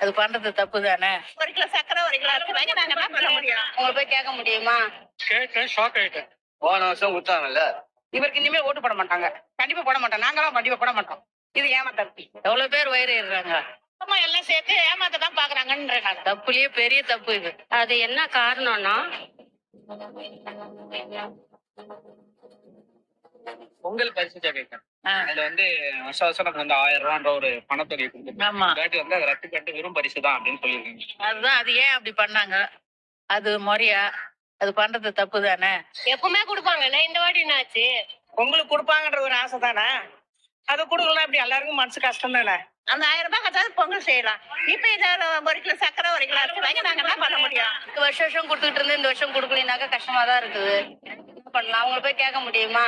அது பண்றது தப்பு தானே ஒரு கிலோ சக்கரை ஒரு கிலோ அரிசி நாங்க என்ன பண்ண முடியும்? உங்களை போய் கேட்க முடியுமா? கேட்டேன் ஷாக் ஆயிட்டேன். போன வருஷம் கொடுத்தாங்கல்ல இவருக்கு இனிமே ஓட்டு போட மாட்டாங்க. கண்டிப்பா போட மாட்டோம். நாங்களும் கண்டிப்பா போட மாட்டோம். இது ஏமாத்தம் எவ்வளவு பேர் வயிறுறாங்க சும்மா எல்லாம் சேர்த்து ஏமாத்த தான் பாக்குறாங்கன்ற நான் தப்புலயே பெரிய தப்பு இது. அது என்ன காரணம்னா பொங்கல் பரிசு ஆ, அதுல வந்து வருஷம் வருஷம் நமக்கு வந்து ஆயிரம் ரூபான்ற ஒரு பணத்தொகை இல்லாட்டி வந்து அதை ரத்து பண்ணிட்டு வெறும் பரிசு தான் அப்படின்னு சொல்லியிருக்கீங்க. அதுதான் அது ஏன் அப்படி பண்ணாங்க? அது முறையா? அது பண்றது தப்பு தானே? எப்பவுமே கொடுப்பாங்கண்ணே இந்த வாட்டி என்னாச்சு? உங்களுக்கு கொடுப்பாங்கன்ற ஒரு ஆசை தானே? அது கொடுக்கலாம் இப்படி எல்லாருக்கும் மனசு கஷ்டம் தானே? அந்த ஆயிரம் ரூபாய் கட்டாது பொங்கல் செய்யலாம். இப்ப இதை ஒரு கிலோ சக்கரை ஒரு கிலோ அரிசி வாங்கி நாங்க என்ன பண்ண முடியும். இந்த வருஷம் வருஷம் கொடுத்துட்டு இருந்து இந்த வருஷம் கொடுக்கலினாக்கா கஷ்டமா தான் இருக்குது. என்ன பண்ணலாம்? அவங்களை போய் கேட்க முடியுமா?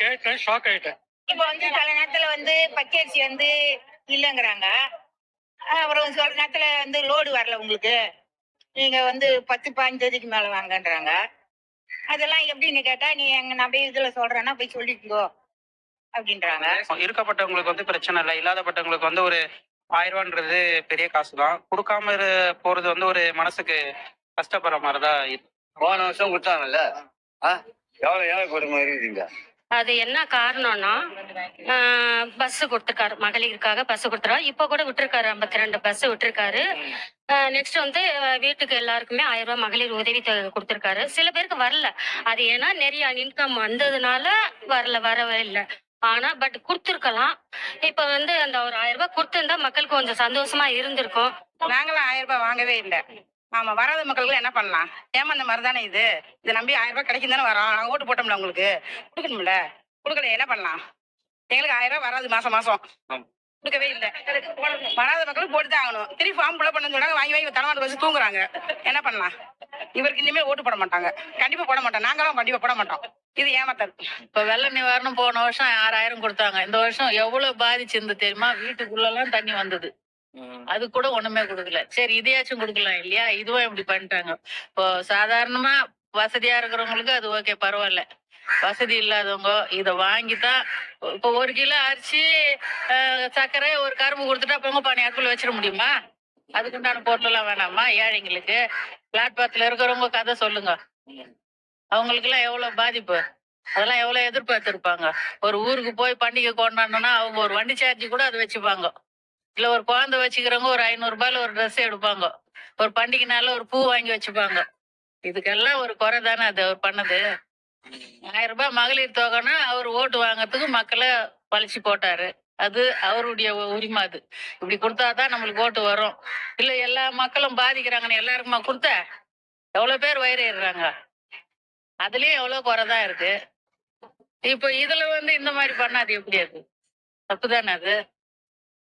கேட்டேன் ஷாக் ஆயிட்டேன். இப்போ வந்து சில நேரத்துல வந்து பச்சரிசி வந்து இல்லைங்கிறாங்க. அப்புறம் சில நேரத்துல வந்து லோடு வரல உங்களுக்கு. நீங்க வந்து பத்து பாஞ்சு தேதிக்கு மேல வாங்கன்றாங்க. அதெல்லாம் எப்படின்னு கேட்டா நீ எங்க நான் போய் இதுல சொல்றேன்னா போய் சொல்லிக்கோ அப்படின்றாங்க. இருக்கப்பட்டவங்களுக்கு வந்து பிரச்சனை இல்லை. இல்லாதப்பட்டவங்களுக்கு வந்து ஒரு ஆயிரம் ரூபான்றது பெரிய காசு தான் கொடுக்காம போறது வந்து ஒரு மனசுக்கு கஷ்டப்படுற மாதிரி தான் இருக்கு. போன வருஷம் கொடுத்தாங்கல்ல? ஆ? எவ்வளவு ஏழை கொடுமை இருக்குதுங்க அது என்ன காரணம்னா பஸ் கொடுத்துருக்காரு மகளிருக்காக பஸ் கொடுத்துருக்காரு. இப்போ கூட விட்டுருக்காரு ஐம்பத்தி ரெண்டு பஸ் விட்டுருக்காரு. நெக்ஸ்ட் வந்து வீட்டுக்கு எல்லாருக்குமே ஆயிரம் ரூபாய் மகளிர் உதவி தொகை கொடுத்துருக்காரு. சில பேருக்கு வரல. அது ஏன்னா நிறைய இன்கம் வந்ததுனால வரல வரவே இல்லை. ஆனா பட் கொடுத்துருக்கலாம். இப்ப வந்து அந்த ஒரு ஆயிரம் ரூபாய் கொடுத்துருந்தா மக்களுக்கு கொஞ்சம் சந்தோஷமா இருந்திருக்கும். நாங்களும் ஆயிரம் ரூபாய் வாங்கவே இல்லை. ஆமா வராத மக்களுக்கு என்ன பண்ணலாம்? ஏமாந்த மாதிரி தானே இது. இதை நம்பி ஆயிரம் ரூபாய் கிடைக்கும் தானே வரோம். நாங்க ஓட்டு போட்டோம்ல உங்களுக்கு. கொடுக்கணும்ல. கொடுக்கல என்ன பண்ணலாம்? எங்களுக்கு ஆயிரம் ரூபாய் வராது மாசம் மாசம். கொடுக்கவே இல்லை. வராத மக்களுக்கு போட்டு தான் ஆகணும். திருப்பி ஃபார்ம் ஃபுல்லப் பண்ண சொன்னாங்க வாங்கி வாங்கி தலைமாட்டு வச்சு தூங்குறாங்க. என்ன பண்ணலாம்? இவருக்கு இனிமேல் ஓட்டு போட மாட்டாங்க. கண்டிப்பா போட மாட்டோம். நாங்களும் கண்டிப்பா போட மாட்டோம். இது ஏமாத்தல். இப்ப வெள்ள நிவாரணம் போன வருஷம் ஆறாயிரம் கொடுத்தாங்க. இந்த வருஷம் எவ்வளவு பாதிச்சிருந்து தெரியுமா? வீட்டுக்குள்ள எல்லாம் தண்ணி வந்தது. அது கூட ஒண்ணுமே கொடுக்கல. சரி இதையாச்சும் கொடுக்கலாம் இல்லையா? இதுவும் இப்படி பண்ணிட்டாங்க. இப்போ சாதாரணமா வசதியா இருக்கிறவங்களுக்கு அது ஓகே பரவாயில்ல. வசதி இல்லாதவங்க இதை வாங்கித்தான் இப்போ ஒரு கிலோ அரிசி சர்க்கரை ஒரு கரும்பு கொடுத்துட்டா பொங்க பானை அடுப்புல வச்சிட முடியுமா? அதுக்குண்டான பொருளெல்லாம் வேணாமா? ஏழைங்களுக்கு. பிளாட்பாத்தில் இருக்கிறவங்க கதை சொல்லுங்க. அவங்களுக்கு எல்லாம் எவ்வளவு பாதிப்பு? அதெல்லாம் எவ்வளவு எதிர்பார்த்திருப்பாங்க? ஒரு ஊருக்கு போய் பண்டிகை கொண்டாடணும்னா அவங்க ஒரு வண்டி சார்ஜ் கூட அதை வச்சுப்பாங்க. இல்ல ஒரு குழந்தை வச்சுக்கிறவங்க ஒரு ஐநூறு ரூபாயில ஒரு ட்ரெஸ் எடுப்பாங்க. ஒரு பண்டிகைனால ஒரு பூ வாங்கி வச்சுப்பாங்க. இதுக்கெல்லாம் ஒரு குறை தானே அது அவர் பண்ணது? ஆயிரம் ரூபாய் மகளிர் தொகைன்னா அவர் ஓட்டு வாங்குறதுக்கு மக்களை பழிச்சு போட்டாரு. அது அவருடைய உரிமை அது. இப்படி கொடுத்தாதான் நம்மளுக்கு ஓட்டு வரும். இல்ல எல்லா மக்களும் பாதிக்கிறாங்கன்னு எல்லாருக்குமா கொடுத்த? எவ்வளவு பேர் வயிறுறாங்க அதுலயும் எவ்வளவு குறைதான் இருக்கு. இப்போ இதுல வந்து இந்த மாதிரி பண்ணாது எப்படி அது? தப்பு தானே அது?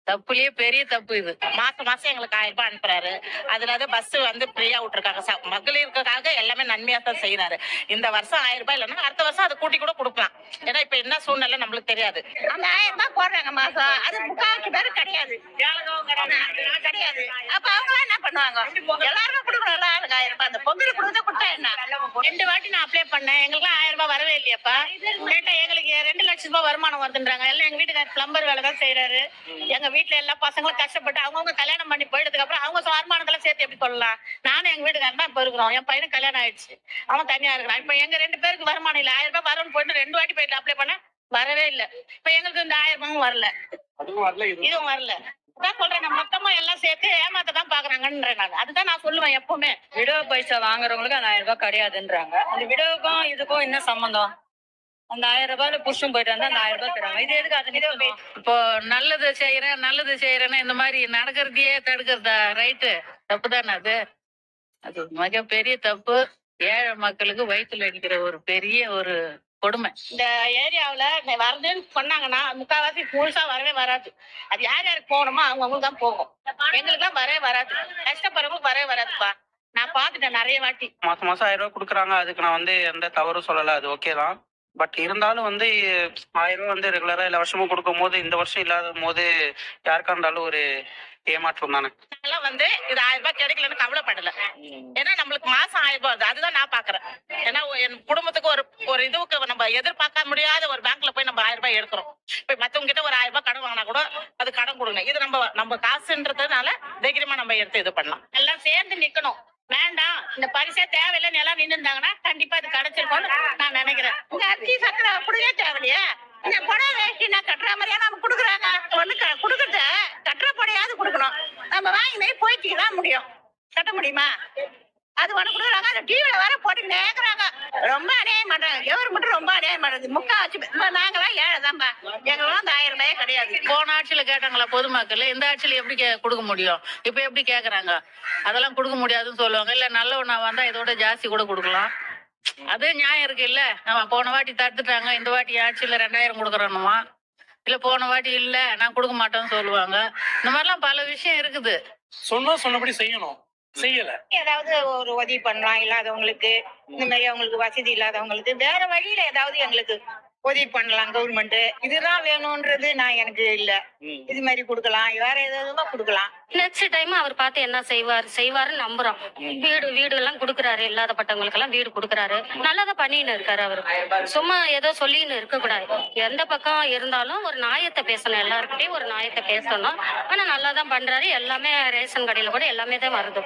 தப்புலயே பெரிய தப்பு இது. மாசம் மாசம் எங்களுக்கு ஆயிரம் ரூபாய் அனுப்புறாரு. அதுல வந்து பஸ் வந்து ஃப்ரீயா விட்டுருக்காங்க மகளிருக்காக எல்லாமே நன்மையா தான் செய்யறாரு இந்த வருஷம் ஆயிரம் ரூபாய் இல்லைன்னா அடுத்த வருஷம் அதை கூட்டி கூட கொடுக்கலாம். ஏன்னா இப்ப என்ன சூழ்நிலை நம்மளுக்கு தெரியாது. அந்த ஆயிரம் ரூபாய் போடுறாங்க மாசம். அது முக்காவாசி பேரு கிடையாது. கிடையாது. அப்ப அவங்க என்ன பண்ணுவாங்க? எல்லாருமே கொடுக்கணும்ல ஆளுக்கு ஆயிரம் ரூபாய். அந்த பொங்கல் கொடுத்தா கொடுத்தா என்ன? ரெண்டு வாட்டி நான் அப்ளை பண்ணேன். எங்களுக்கு ஆயிரம் ரூபாய் வரவே இல்லையாப்பா? கேட்டா எங்களுக்கு ரெண்டு லட்சம் ரூபாய் வருமானம் வருதுன்றாங்க. எல்லாம் எங்க வீட்டுக்கார பிளம்பர் வேலை தான் செய்யறாரு எங்க வீட்டுல எல்லா பசங்களும் கஷ்டப்பட்டு அவங்கவுங்க கல்யாணம் பண்ணி போயிட்டதுக்கு அப்புறம் அவங்க வருமானத்துல சேர்த்து எப்படி சொல்லலாம் நானும் எங்க வீட்டுக்காரன் தான் இப்ப இருக்கிறோம். என் பையனுக்கு கல்யாணம் ஆயிடுச்சு. அவன் தனியா இருக்கிறான். இப்ப எங்க ரெண்டு பேருக்கு வருமானம் இல்ல. ஆயிரம் ரூபாய் வரும்னு போயிட்டு ரெண்டு வாட்டி போயிட்டு அப்ளை பண்ண வரவே இல்ல. இப்ப எங்களுக்கு இந்த ஆயிரம் ரூபாயும் வரல. அதுவும் வரல இது இதுவும் வரல. அதான் சொல்றேன். நான் மொத்தமா எல்லாம் சேர்த்து ஏமாத்த தான் பாக்குறாங்கன்றேன் நான். அதுதான் நான் சொல்லுவேன் எப்பவுமே. விடோ பைசா வாங்குறவங்களுக்கு அந்த ஆயிரம் ரூபாய் கிடையாதுன்றாங்க. அந்த விடோவுக்கும் இதுக்கும் என்ன சம்பந்தம்? அந்த ஆயிரம் ரூபாயில புருஷன் போயிட்டு வந்தா அந்த ஆயிரம் ரூபாய் தருவாங்க. இது எதுக்கு அது இப்போ நல்லது செய்யறேன் நல்லது செய்யறேன்னு இந்த மாதிரி நடக்கிறதையே தடுக்கிறதா? ரைட்டு தப்பு தானே அது? அது மிகப்பெரிய தப்பு. ஏழை மக்களுக்கு வயிற்றுல அடிக்கிற ஒரு பெரிய ஒரு கொடுமை. இந்த ஏரியாவுல வருதுன்னு சொன்னாங்கன்னா முக்காவாசி முழுசா வரவே வராது. அது யார் யாருக்கு போகணுமோ அவங்கவுங்களுக்கு தான் போகும். எங்களுக்கு தான் வரவே வராது. கஷ்டப்படுறவங்களுக்கு வரவே வராதுப்பா. நான் பாத்துட்டேன் நிறைய வாட்டி. மாசம் மாசம் ஆயிரம் ரூபாய் கொடுக்குறாங்க. அதுக்கு நான் வந்து எந்த தவறும் சொல்லலை. அது ஓகே தான். பட் இருந்தாலும் வந்து ஆயிரம் ரூபாய் வந்து ரெகுலரா எல்லா வருஷமும் கொடுக்கும் போது இந்த வருஷம் இல்லாத போது யாருக்கா இருந்தாலும் ஒரு ஏமாற்றம் தானே. வந்து இது ஆயிரம் ரூபாய் கிடைக்கலன்னு கவலைப்படல. ஏன்னா நம்மளுக்கு மாசம் ஆயிரம் ரூபாய் வருது. அதுதான் நான் பாக்குறேன். ஏன்னா என் குடும்பத்துக்கு ஒரு ஒரு இதுவுக்கு நம்ம எதிர்பார்க்க முடியாத ஒரு பேங்க்ல போய் நம்ம ஆயிரம் ரூபாய் எடுக்கிறோம். இப்ப மத்தவங்க கிட்ட ஒரு ஆயிரம் ரூபாய் கடன் வாங்கினா கூட அது கடன் கொடுங்க. இது நம்ம நம்ம காசுன்றதுனால தைரியமா நம்ம எடுத்து இது பண்ணலாம். எல்லாம் சேர்ந்து நிக்கணும். வேண்டாம். இந்த பரிசே தேவையில்லைன்னு எல்லாம் நின்று இருந்தாங்கன்னா கண்டிப்பா இது கிடைச்சிருக்கோம் நினைக்கிறேன். இந்த அரிசி சக்கரை அப்படியே தேவையில்லையா. இந்த புடவை வேஷ்டி நான் கட்டுற மாதிரியா நம்ம கொடுக்குறாங்க? ஒண்ணு க- கொடுக்கறத கட்டுற புடையாவது கொடுக்கணும். நம்ம வாங்கினே போயிட்டு தான் முடியும். கட்ட முடியுமா? அது ஒண்ணு கொடுக்குறாங்க அந்த டிவில வர போட்டு நேக்குறாங்க ரொம்ப அநியாயம் பண்றாங்க. கவர்மெண்ட் ரொம்ப அநியாயம் பண்றது. இப்ப நாங்களாம் ஏழை தான்பா. எங்களாம் அந்த ஆயிரம் ரூபாயே கிடையாது. போன ஆட்சியில கேட்டாங்களா பொதுமக்கள் இந்த ஆட்சியில எப்படி கே- கொடுக்க முடியும்? இப்ப எப்படி கேக்குறாங்க? அதெல்லாம் கொடுக்க முடியாதுன்னு சொல்லுவாங்க. இல்ல நல்லவனா வந்தா இதோட ஜாஸ்தி கூட கொடுக்கலாம். அது நியாயம் இருக்கு இல்ல நம்ம போன வாட்டி தடுத்துட்டாங்க இந்த வாட்டி ஆட்சியில ரெண்டாயிரம் கொடுக்குறோமா இல்ல போன வாட்டி இல்ல நான் கொடுக்க மாட்டேன்னு சொல்லுவாங்க. இந்த மாதிரிலாம் பல விஷயம் இருக்குது. சொன்னா சொன்னபடி செய்யணும். செய்யல. ஏதாவது ஒரு உதவி பண்ணலாம் இல்லாதவங்களுக்கு இந்த மாதிரி அவங்களுக்கு வசதி இல்லாதவங்களுக்கு வேற வழியில ஏதாவது எங்களுக்கு உதவி பண்ணலாம் கவர்மெண்ட் இதுதான் வேணும்ன்றது நான் எனக்கு இல்ல. இது மாதிரி கொடுக்கலாம் வேற ஏதாவது கொடுக்கலாம். நெக்ஸ்ட் டைம் அவர் பார்த்து என்ன செய்வார்? செய்வாருன்னு நம்புறோம். வீடு வீடு எல்லாம் கொடுக்குறாரு. இல்லாதப்பட்டவங்களுக்கு எல்லாம் வீடு கொடுக்குறாரு. நல்லதா பண்ணின்னு இருக்காரு அவரு. சும்மா ஏதோ சொல்லின்னு இருக்க கூடாது எந்த பக்கம் இருந்தாலும் ஒரு நியாயத்தை பேசணும். எல்லாருக்கிட்டையும் ஒரு நியாயத்தை பேசணும். ஆனா நல்லா தான் பண்றாரு. எல்லாமே ரேஷன் கடையில கூட எல்லாமே தான் வருது.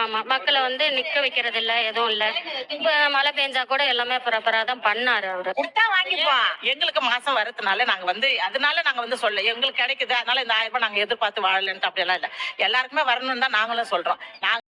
ஆமா மக்களை வந்து நிக்க வைக்கிறது இல்ல எதுவும் இல்ல. இப்ப மழை பெஞ்சா கூட எல்லாமே ப்ராப்பரா தான் பண்ணாரு அவரு. எங்களுக்கு மாசம் வரதுனால நாங்க வந்து அதனால நாங்க வந்து சொல்ல எங்களுக்கு கிடைக்குது. அதனால இந்த ஆயிரம் ரூபாய் நாங்க எதிர்பார்த்து வாழலன்ட்டு அப்படியெல்லாம் இல்ல. எல்லாருக்குமே வரணும்னு தான் நாங்களும் சொல்றோம். நாங்க